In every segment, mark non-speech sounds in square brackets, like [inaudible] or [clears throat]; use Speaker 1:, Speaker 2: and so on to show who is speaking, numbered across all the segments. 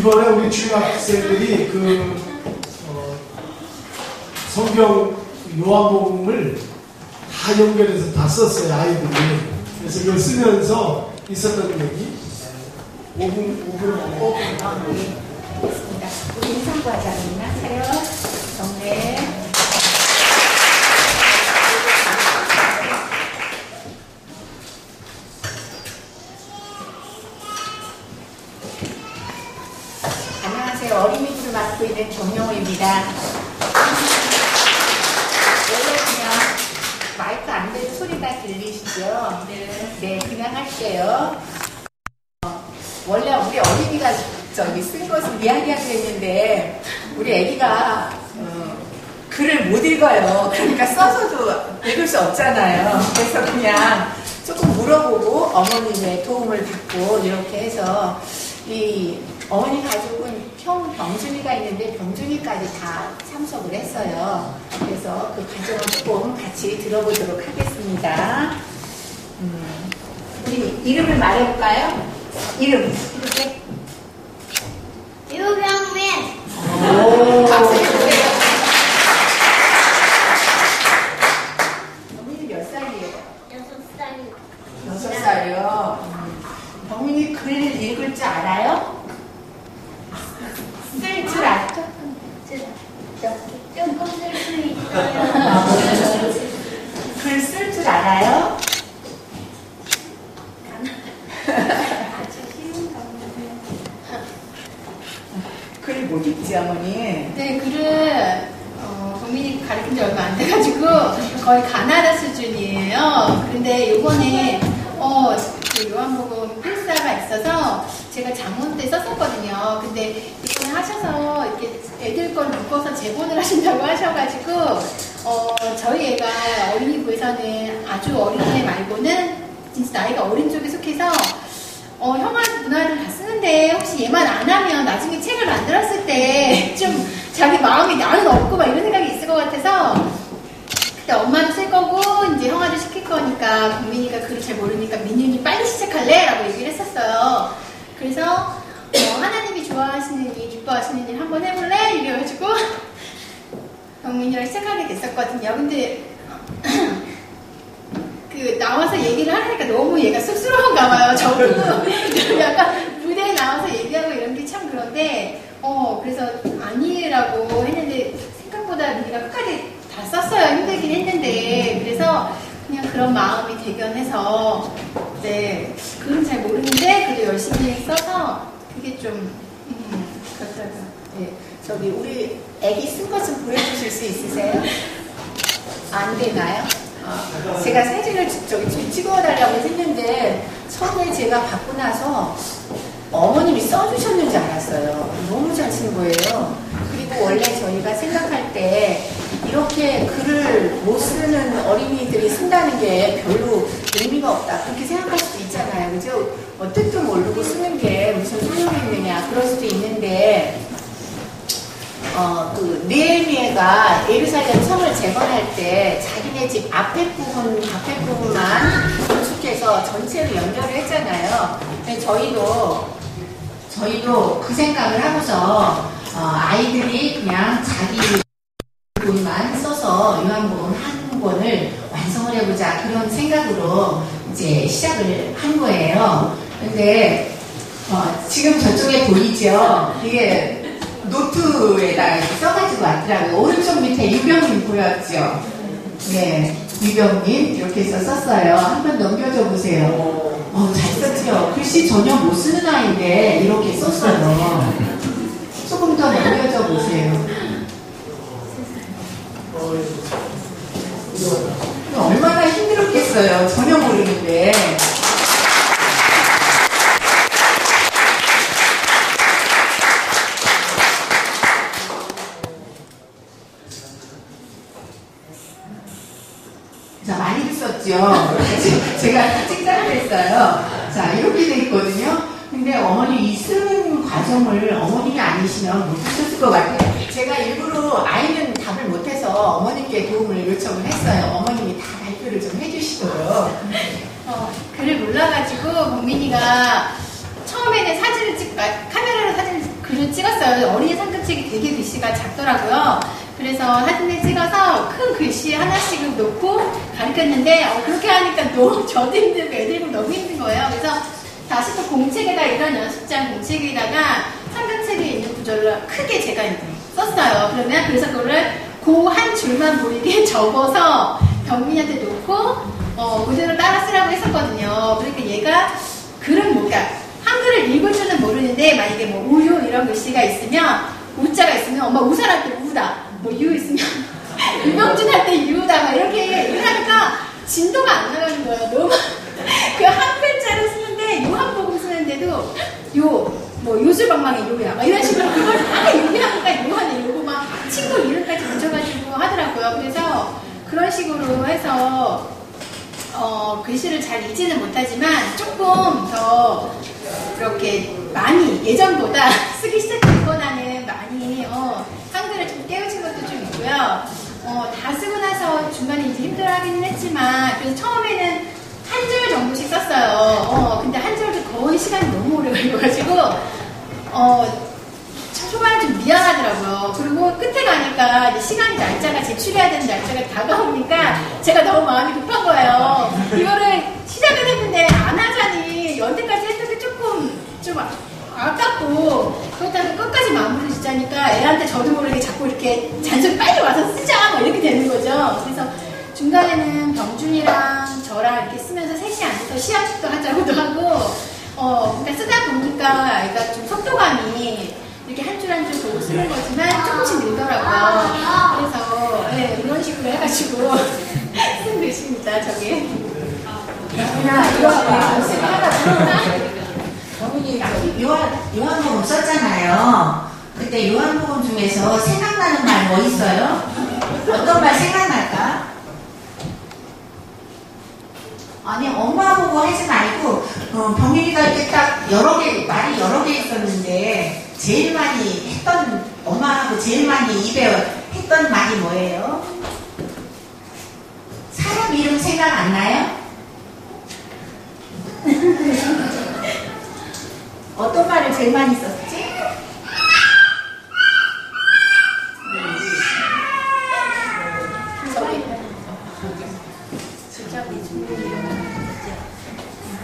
Speaker 1: 이번에 우리 중학생들이 그 어, 성경 요한복음을 다 연결해서 다 썼어요 아이들이. 그래서 이걸 쓰면서 있었던 얘기. 5분 5분 5분
Speaker 2: 아, 네. 우리 인상과장이나 차렷, 정례. 안녕하세요. 어린이집을 맡고 있는 정영호입니다. 원래 그냥 마이크 안 돼도 소리가 들리시죠? 네. 네, 그냥 할게요. 원래 우리 어린이가 저기 쓴 것은 이야기하기로 했는데 우리 애기가 어, 글을 못 읽어요. 그러니까 써서도 읽을 수 없잖아요. 그래서 그냥 조금 물어보고 어머님의 도움을 받고 이렇게 해서 이 어머니 가족은 형 병준이가 있는데 병준이까지 다 참석을 했어요. 그래서 그 과정을 조금 같이 들어보도록 하겠습니다. 음, 우리 이름을 말해볼까요? 이름 이렇게
Speaker 3: 유병민
Speaker 2: 박수 주세요. 어머니 몇 살이에요?
Speaker 3: 여섯 살
Speaker 2: 여섯 살이요. 음. 어머니 글 읽을 줄 알아요? 쓸 줄 알죠?
Speaker 3: 조금 쓸수 있어요.
Speaker 2: 글 쓸 줄 알아요?
Speaker 3: 아주 쉬운 겁니다.
Speaker 2: 글못 읽지 어머니?
Speaker 4: 네, 글은 어, 국민이 가르친 지 얼마 안 돼가지고 거의 가나다 수준이에요. 그런데 요번에 어, 그 요한복음 필사가 있어서 제가 장문 때 썼었거든요. 근데 이번에 하셔서 이렇게 애들 걸 묶어서 재본을 하신다고 하셔가지고 어, 저희 애가 어린이부에서는 아주 어린 애 말고는 진짜 나이가 어린 쪽에 속해서 어, 형아 누나를 다 쓰는데 혹시 얘만 안 하면 나중에 책을 만들었을 때좀 자기 마음이 나는 없고 막 이런 생각이 있을 것 같아서 그때 엄마도 쓸 거고 이제 형아도 시킬 거니까 국민이가 글을 잘 모르니까 민윤이 빨리 시작할래? 라고 얘기를 했었어요. 그래서 어, 하나님이 좋아하시는 일, 기뻐하시는 일 한번 해볼래? 이래가지고 경민이랑 됐었거든요. 근데 [clears throat] 그 나와서 얘기를 하니까 너무 얘가 쑥스러운가 봐요. 저도 [laughs] 약간 무대에 나와서 얘기하고 이런 게 참 그런데 어 그래서 아니라고 했는데 생각보다 민이가 끝까지 다 썼어요. 힘들긴 했는데 그래서 그냥 그런 마음이 대견해서 네 글은 잘 모르는데 그래도 열심히 써서 그게 좀 음, 그렇더라고요.
Speaker 2: 네, 저기 우리 애기 쓴 것 좀 보여주실 수 있으세요? [laughs] 안 되나요? 어, 제가 사진을 지- 저기 좀 찍어달라고 했는데 처음에 제가 받고 나서 어머님이 써주셨는지 알았어요. 너무 잘 쓴 거예요. 그리고 원래 저희가 생각할 때 이렇게 글을 못 쓰는 어린이들이 쓴다는 게 별로 의미가 없다. 그렇게 생각할 수도 있잖아요. 그죠? 어떻게 모르고 쓰는 게 무슨 소용이 있느냐. 그럴 수도 있는데 어, 그, 느헤미야가 예루살렘 성을 재건할 때 자기네 집 앞에 부분, 앞에 부분만 건축해서 전체를 연결을 했잖아요. 저희도, 저희도 그 생각을 하고서, 어, 아이들이 그냥 자기 부분만 써서 요한복음 한 권을 완성을 해보자. 그런 생각으로 이제 시작을 한 거예요. 근데, 어, 지금 저쪽에 보이죠? 이게 노트에다가 써가지고 왔더라고요. 오른쪽 밑에 유병님 보였죠? 네, 유병님 이렇게 해서 썼어요. 한번 넘겨줘 보세요. 어, 잘 썼죠? 글씨 전혀 못 쓰는 아이인데 이렇게 썼어요. 조금 더 넘겨줘 보세요. 얼마나 힘들었겠어요. 전혀 모르는데. 어머니 이 쓰는 과정을 어머님이 아니시면 못하셨을 것 같아요. 제가 일부러 아이는 답을 못해서 어머님께 도움을 요청을 했어요. 어머님이 다 발표를 좀 해주시도록.
Speaker 4: 어, 글을 몰라가지고 범민이가 처음에는 사진을 찍, 아, 카메라로 사진을 글을 찍었어요. 어린이 상급책이 되게 글씨가 작더라고요. 그래서 사진을 찍어서 큰 글씨 하나씩을 놓고 가르쳤는데 어, 그렇게 하니까 너무 저도 힘들고 애들도 너무 힘든 거예요. 그래서 다시 또 공책에다 이런 연습장 공책에다가 상급책에 있는 구절을 크게 제가 썼어요. 그러면 그래서 그거를 그한 줄만 보이게 [laughs] 적어서 경민이한테 놓고 어, 그대로 따라 쓰라고 했었거든요. 그러니까 얘가 글은 뭔가 한글을 읽을 줄은 모르는데 만약에 뭐 우유 이런 글씨가 있으면 우자가 있으면 엄마 우산할 때 우다 뭐 유 있으면 [laughs] 유명준 할 때 유다 막 이렇게 하니까 진도가 안 거예요. 너무 그 한 글자를 쓰는데 요 한 복음 쓰는데도 요 뭐 요술방망이 요야 막 이런 식으로 그걸 다 얘기하니까 요한에 요거 막 친구 이름까지 붙여가지고 하더라고요. 그래서 그런 식으로 해서 어, 글씨를 잘 읽지는 못하지만 조금 더 이렇게 많이 예전보다 [laughs] 쓰기 시작했고 나는 많이 어, 한글을 좀 깨우친 것도 좀 있고요. 어, 다 쓰고 나서 중간에 이제 힘들어하기는 했지만 그래서 처음에는 한 줄 정도씩 썼어요. 어, 근데 한 줄도 거의 시간이 너무 오래 걸려가지고 어, 초반에 좀 미안하더라고요. 그리고 끝에 가니까 시간이 날짜가 제출해야 되는 날짜가 다가오니까 제가 너무 마음이 급한 거예요. 이거를 시작을 했는데 안 하자니 연대까지 했는데 조금 좀 아- 아깝고 그렇다고 끝까지 마무리 짓자니까 애한테 저도 모르게 자꾸 이렇게 잔소리 빨리 와서 쓰자 뭐 이렇게 되는 거죠. 그래서 중간에는 병준이랑 저랑 이렇게 쓰면서 셋이 앉아서 시합도 하자고도 하고 어 그러니까 쓰다 보니까 애가 좀 속도감이 이렇게 한줄 한줄 보고 쓰는 거지만 조금씩 늘더라고요. 그래서 네, 이런 식으로 해가지고 쓴 글씨입니다. 저게.
Speaker 5: 야, 이거 하나. 어머니, 요한, 요한복음 썼잖아요. 근데 요한복음 중에서 생각나는 말 뭐 있어요? 어떤 말 생각날까? 아니, 엄마 보고 하지 말고, 어, 병일이가 이렇게 딱 여러 개, 말이 여러 개 있었는데, 제일 많이 했던, 엄마하고 제일 많이 입에 했던 말이 뭐예요? 사람 이름 생각 안 나요? [laughs] 어떤 말을 제일 많이 썼지?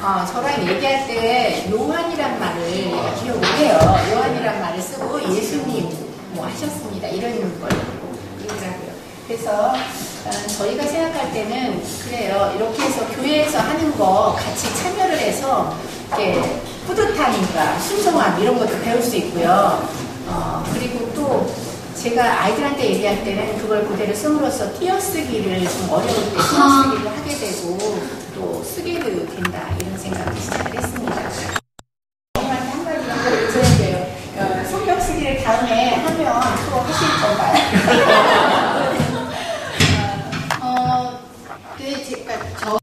Speaker 2: 어, 저랑 얘기할 때 요한이란 말을 기억을 해요. 요한이란 말을 쓰고 예수님 뭐 하셨습니다. 이런 걸 그러더라고요. 그래서 어, 저희가 생각할 때는 그래요. 이렇게 해서 교회에서 하는 거 같이 참여를 해서 이렇게 뿌듯함인가 순종함 이런 것도 배울 수 있고요. 어, 그리고 또 제가 아이들한테 얘기할 때는 그걸 그대로 쓰므로써 띄어쓰기를 좀 어려울 때 띄어쓰기를 하게 되고 또 쓰게도 된다 이런 생각을 시작을 했습니다. 다음에 하면 또 하실 건가요? [laughs]
Speaker 4: 어, 네, 제가 저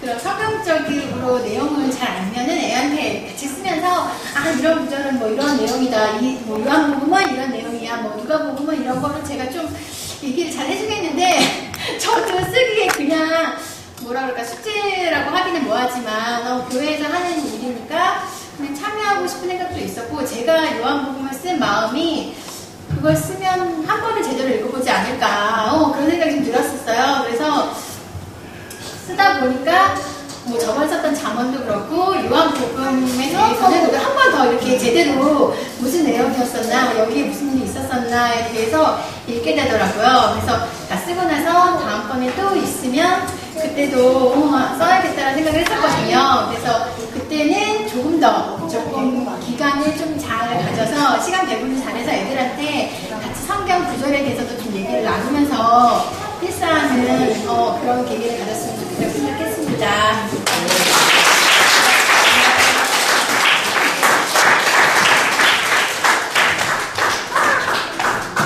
Speaker 4: 그런 성경적으로 내용을 잘 알면은 애한테 같이 쓰면서 아 이런 구절은 뭐 이런 내용이다 이뭐 요한복음은 이런 내용이야 뭐 누가복음은 이런 거를 제가 좀 얘기를 잘 해주겠는데 [laughs] 저도 쓰기에 그냥 뭐라 그럴까 숙제라고 하기는 뭐하지만 어, 교회에서 하는 일이니까 그냥 참여하고 싶은 생각도 있었고 제가 요한복음을 쓴 마음이 그걸 쓰면 한 번은 제대로 읽어보지 않을까 어, 그런 생각이 좀 들었었어요. 그래서 쓰다 보니까 뭐 저번에 썼던 잠언도 그렇고 요한복음에 대해서는 한 번 더 이렇게 제대로 무슨 내용이었었나 뭐 여기에 무슨 일이 있었었나에 대해서 읽게 되더라고요. 그래서 다 쓰고 나서 다음번에 또 있으면 그때도 어, 써야겠다는 생각을 했었거든요. 그래서 그때는 조금 더 조금 기간을 좀 잘 가져서 시간 배분을 잘해서 애들한테 같이 성경 구절에 대해서도 좀 얘기를 나누면서 필사하는 어, 그런 계기를 가졌으면 좋겠다고 생각했습니다.